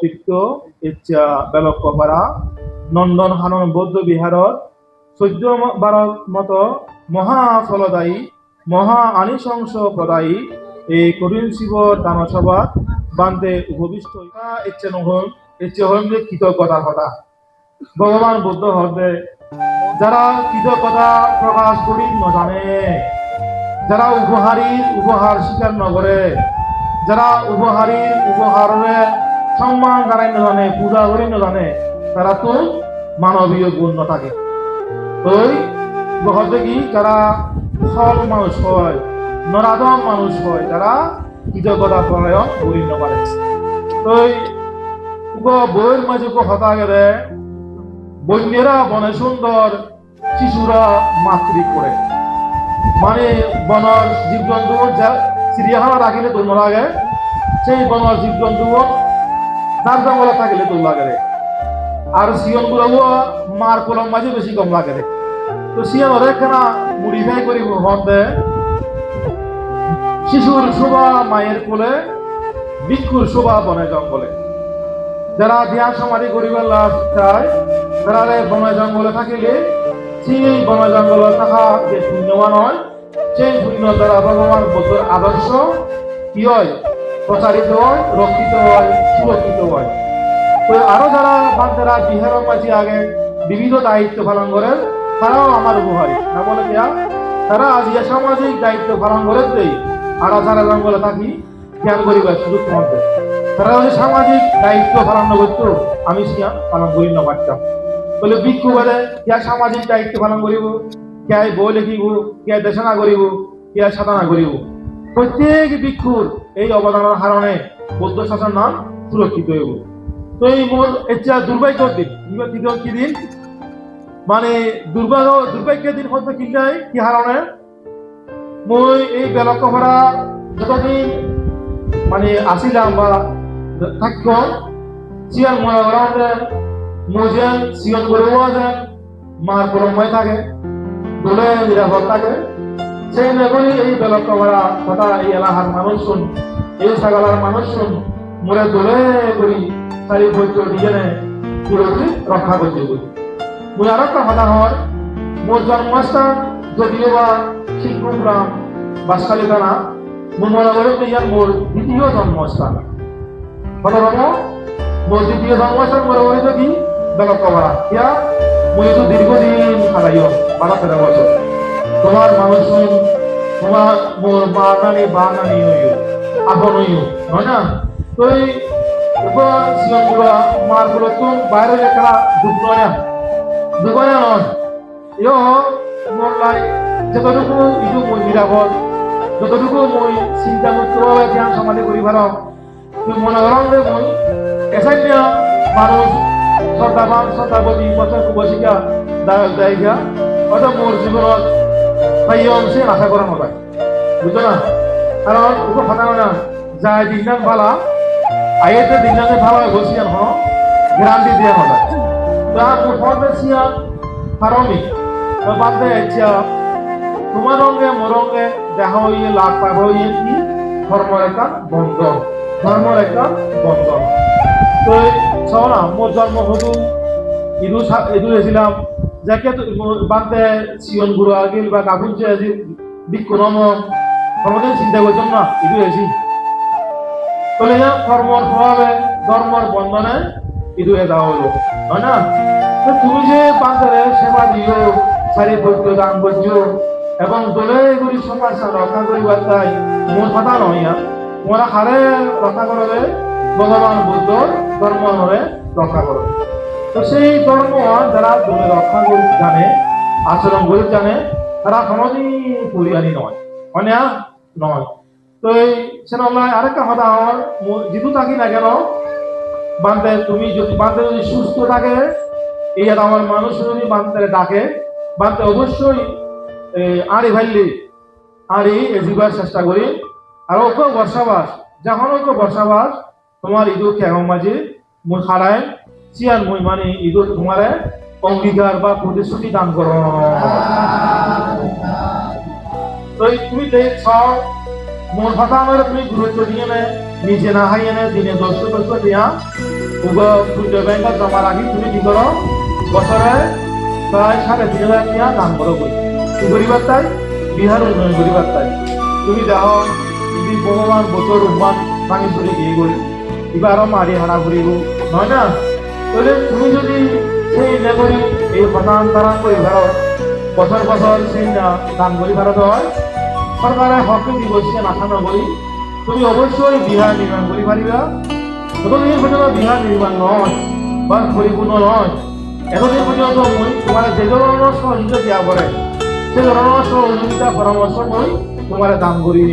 তীর্থ ইচ্ছা বেলকপাড়া নন্দন হানন বৌদ্ধ বিহারত চৈধ্য বাৰৰ মত মহা ফলদায়ী মহা প্রদায়ী এই করিম শিব দানসভাত বান্ধে উপবিষ্ট ইচ্ছে নহল, ইচ্ছে হল যে কৃতজ্ঞতা কথা। ভগবান বুদ্ধ হতে যারা কৃতজ্ঞতা প্রকাশ করি নজানে, যারা উপহারীর উপহার স্বীকার নকরে, যারা উপহারীর উপহারে সম্মান জানাই নাজানে পূজা করি নাজানে তারা তো মানবীয় গুণ না থাকে ওই হতে কি যারা সৎ মানুষ হয় নরাধম মানুষ হয়, যারা কৃতজ্ঞতা পরায়ণ করি নপারে ওই বইয়ের মাঝে হতা গেলে বন্যেরা বনে সুন্দর শিশুরা মাতৃ করে। মানে বনর জীবজন্তু চিড়িয়াখানা রাখিলে তোর লাগে, সেই বনর জীবজন্তু তার জঙ্গলে থাকিলে তোর লাগে। আর সিয়নগুলো মার কলম মাঝে বেশি কম লাগে রে। তো সিয়ন অনেকখানা মুড়িফাই করি হতে শিশুর শোভা মায়ের কোলে, ভিক্ষুর শোভা বনে জঙ্গলে যারা ধ্যান সমাধি করিবার লাভ চায় তারা বনে জঙ্গলে থাকিলে, সেই বনে জঙ্গলে থাকা যে পুণ্যবান হয় সেই পুণ্য দ্বারা ভগবান বুদ্ধর আদর্শ কি হয় প্রচারিত হয়, রক্ষিত হয়, সুরক্ষিত হয়। তো আরও যারা বান্ধেরা বিহারের মাঝে আগে বিবিধ দায়িত্ব পালন করেন, তারাও আমার উপহারী। না বলে কেয়া তারা আজ সামাজিক দায়িত্ব পালন করে দেই আর যারা জঙ্গলে থাকি জ্ঞান করিবার সুযোগ মধ্যে তারা ওই সামাজিক দায়িত্ব পালন করতো, আমি সিয়া পালন করি না পারতাম বলে বিক্ষু বলে, কে সামাজিক দায়িত্ব পালন করিব? কে বই লিখিব? কে দেশনা করিব? কে সাধনা করিব? প্রত্যেক ভিক্ষুর এই অবদানের কারণে বৌদ্ধ শাসন নাম সুরক্ষিত হইব তো এই মোর ইচ্ছা দুর্ভাগ্যর দিন, দুর্ভাগ্য কি দিন? মানে দুর্ভাগ্য, দুর্ভাগ্যের দিন হতে কি যায় কি হারণে? মই এই বেলক ভরা যতদিন মানে আসিলাম বা থাকত সিয়ান মনে করা যে মজে সিয়ন করেও যে, মার থাকে, দোলে নিরাপদ থাকে। সেই নেগরি এই বেলক ভরা কথা এই এলাকার মানুষ শুন এই ছাগলার মানুষ শুন মোরে দোলে করি চারি বৈদ্য দিয়ে পুরোপুরি রক্ষা করতে বলি মই আর একটা কথা হয়, মোর জন্মস্থান যদিও বা শিল্পগ্রাম বাসখালী থানা মোৰ মনে করে ইয়ার মোর দ্বিতীয় জন্মস্থান। হলো বাবু, মোর দ্বিতীয় জন্মস্থান মনে করে যদি বেলক করা ইয়া, মই এইটো দীর্ঘদিন হারাইও বারো তেরো বছর। তোমার মানুষ হইও, তোমার মোর মা নানি বা নানি হইও আপন হইও হয় না? তো এই সিয়নগুলো মারগুলো তো বাইরে লেখা দুঃখ নয় দুঃখ নয়। ইয় মোর লাই যতটুকু ইটো মই নিরাপদ যতটুকু মই চিন্তা মুক্তভাবে ধ্যান সমাধি করি পার তুই মনে করম যে মই এসাইন্য মানুষ শ্রদ্ধাবান শ্রদ্ধাবতী বছর কুবশিকা দায়ক দায়িকা হয়তো মোর জীবনত ভাই অংশে আশা করা নয় বুঝছ না? কারণ ওকে কথা না। যায় দিন ভালা আইয়েতে দিন ভালো বসিয়ান হ গ্যারান্টি দিয়া নয় তা ফর্মে সিয়ান ফারমি বাদে ইচ্ছা তোমার রঙে মরঙ্গে দেখা হইয়ে লাভ পাব হইয়ে কি? ধর্মের একটা বন্ধন ধর্মের একটা বন্ধন তো চাও না, মোর জন্ম হতো ইদু ইদু এসেছিলাম সিয়ন গুরু আগিল বা কাকুন যে আজি বিক্রম কোনোদিন চিন্তা করতাম না ইদু এসি তাহলে কর্মর প্রভাবে ধর্মর বন্ধনে ইদু এ যাওয়া হলো, হয় না? তো তুমি যে পান্তরে সেবা দিও, সারি বৈদ্য দান করছ, এবং দলে এগুলি সমাজ রক্ষা করিবার তাই মোর কথা নয় ইয়া। তোমরা হারে রক্ষা করবে ভগবান বুদ্ধ ধর্ম হরে রক্ষা করবে। তো সেই ধর্ম যারা দলে রক্ষা করি জানে, আচরণ করে জানে, তারা কোনোদিন পরিয়ানি নয় না নয়। তো এই সেটা আরেকটা কথা আমার, যেহেতু থাকি না কেন বান্ধে তুমি যদি বান্ধে যদি সুস্থ থাকে, এই আর আমার মানুষ যদি বান্ধে ডাকে বান্ধে অবশ্যই আড়ি ভাইলি আড়ি এজিবার চেষ্টা করি। আর ওকে বর্ষাবাস, যখন ওকে বর্ষাবাস, তোমার ইদুর কেমন মাঝে মুই খাড়ায় মুই মানে ইদুর তোমারে অঙ্গীকার বা প্রতিশ্রুতি দান করো। তো তুমি দেখছ মোর কথা আমার তুমি গুরুত্ব দিয়ে নে, নিজে না হাইয়ে নে, দিনে দশ দশ দিয়া। উগো সূর্য জমা রাখি তুমি কি করো, বছরে প্রায় সাড়ে তিন হাজার টাকা দান করো বই। কি করিবার তাই, বিহার উন্নয়ন করিবার তাই। তুমি দেখো, যদি ভগবান বছর উন্মান ভাঙি চলি গিয়ে কিবা আরও মারি হারা ঘুরিব নহয় না? তাহলে তুমি যদি সেই নাগরিক এই তারা করে ভারো বছর বছর সেই করি ভারত হয়। সরকারে হকি দিবসকে মাথা নকৰি তুমি অবশ্যই বিহার নির্মাণ করি পারিবা। যতদিন পর্যন্ত বিহার নির্মাণ নয়, বা পরিপূর্ণ নয়। এতদিন পর্যন্ত মই তোমার যে ধরনের সহযোগিতা দিয়া পড়ে সে ধরনের সহযোগিতা পরামর্শ মই তোমার দাম করি